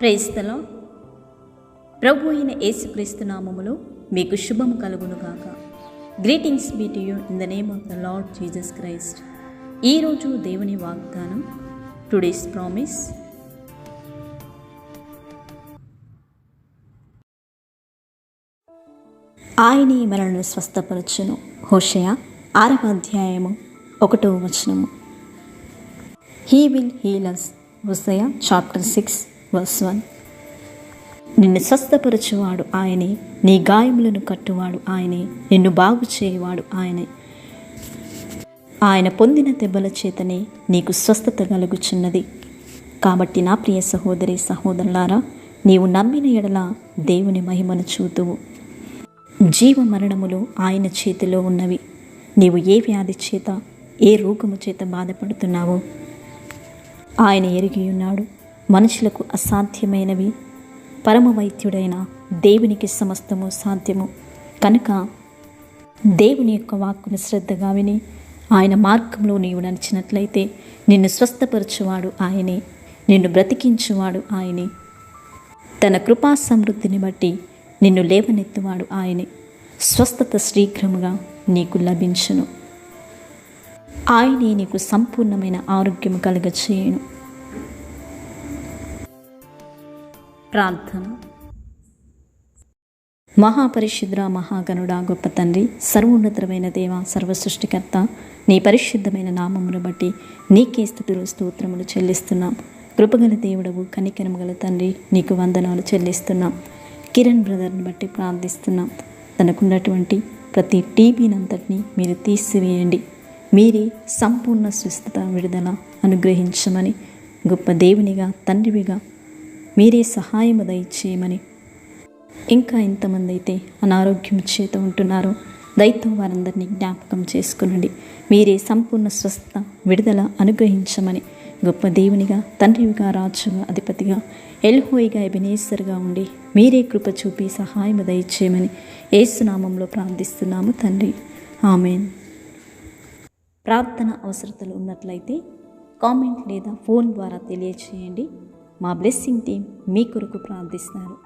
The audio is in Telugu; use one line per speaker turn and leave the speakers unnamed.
ప్రేస్తలో ప్రభు అయిన యేసుక్రీస్తు నామములో మీకు శుభము కలుగునుగాక. Greetings be to you in the name of the Lord Jesus Christ. ఈరోజు దేవుని వాగ్దానం టుడేస్ ప్రామిస్. ఆయనే మనల్ని స్వస్థపరచును. హోషయ ఆరవ అధ్యాయము ఒకటో వచనము. He will heal us Hosea chapter six verse one నిన్ను స్వస్థపరచువాడు ఆయనే నీ గాయములను కట్టువాడు ఆయనే నిన్ను బాగు చేయవాడు ఆయనే. ఆయన పొందిన దెబ్బల చేతనే నీకు స్వస్థత కలుగుచున్నది. కాబట్టి నా ప్రియ సహోదరి సహోదరులారా నీవు నమ్మిన ఎడల దేవుని మహిమను చూతువు. జీవ మరణములు ఆయన చేతిలో ఉన్నవి. నీవు ఏ వ్యాధి చేత ఏ రోగము చేత బాధపడుతున్నావో? ఆయన ఎరిగి ఉన్నాడు. మనుషులకు అసాధ్యమైనవి. పరమ వైద్యుడైన దేవునికి సమస్తము సాధ్యము. కనుక దేవుని యొక్క వాక్కును శ్రద్ధగా విని ఆయన మార్గంలో నీవు నడిచినట్లయితే నిన్ను స్వస్థపరచువాడు ఆయనే. నిన్ను బ్రతికించువాడు ఆయనే. తన కృపా సమృద్ధిని బట్టి నిన్ను లేవనెత్తువాడు ఆయనే. స్వస్థత శీఘ్రముగా నీకు లభించును. ఆయనే నీకు సంపూర్ణమైన ఆరోగ్యం కలుగచేయును. ప్రార్థన. మహాపరిశుద్ర మహాగణుడా గొప్ప తండ్రి సర్వోన్నతమైన దేవ సర్వసృష్టికర్త నీ పరిశుద్ధమైన నామమును బట్టి నీకే స్థుతులు స్తోత్రములు చెల్లిస్తున్నాం. కృపగల దేవుడవు కనికరము గల తండ్రి నీకు వందనాలు చెల్లిస్తున్నాం. కిరణ్ బ్రదర్ని బట్టి ప్రార్థిస్తున్నాం. తనకున్నటువంటి ప్రతి టీబీనంతటిని మీరు తీసివేయండి. మీరే సంపూర్ణ స్వస్థత విడుదల అనుగ్రహించమని గొప్ప దేవునిగా తండ్రివిగా మీరే సహాయము దయచేయమని. ఇంకా ఎంతమంది అయితే అనారోగ్యం చేత ఉంటున్నారో దయతో వారందరినీ జ్ఞాపకం చేసుకునండి. మీరే సంపూర్ణ స్వస్థ విడుదల అనుగ్రహించమని. గొప్ప దేవునిగా తండ్రివిగా రాజుగా అధిపతిగా ఎల్హోయిగా ఎబినేసర్గా ఉండి మీరే కృప చూపి సహాయము దయచేయమని ఏసునామంలో ప్రార్థిస్తున్నాము తండ్రి. ఆమెన్. ప్రార్థన అవసరతలు ఉన్నట్లయితే కామెంట్ లేదా ఫోన్ ద్వారా తెలియచేయండి. మా బ్లెస్సింగ్ టీం మీ కొరకు ప్రార్థిస్తారు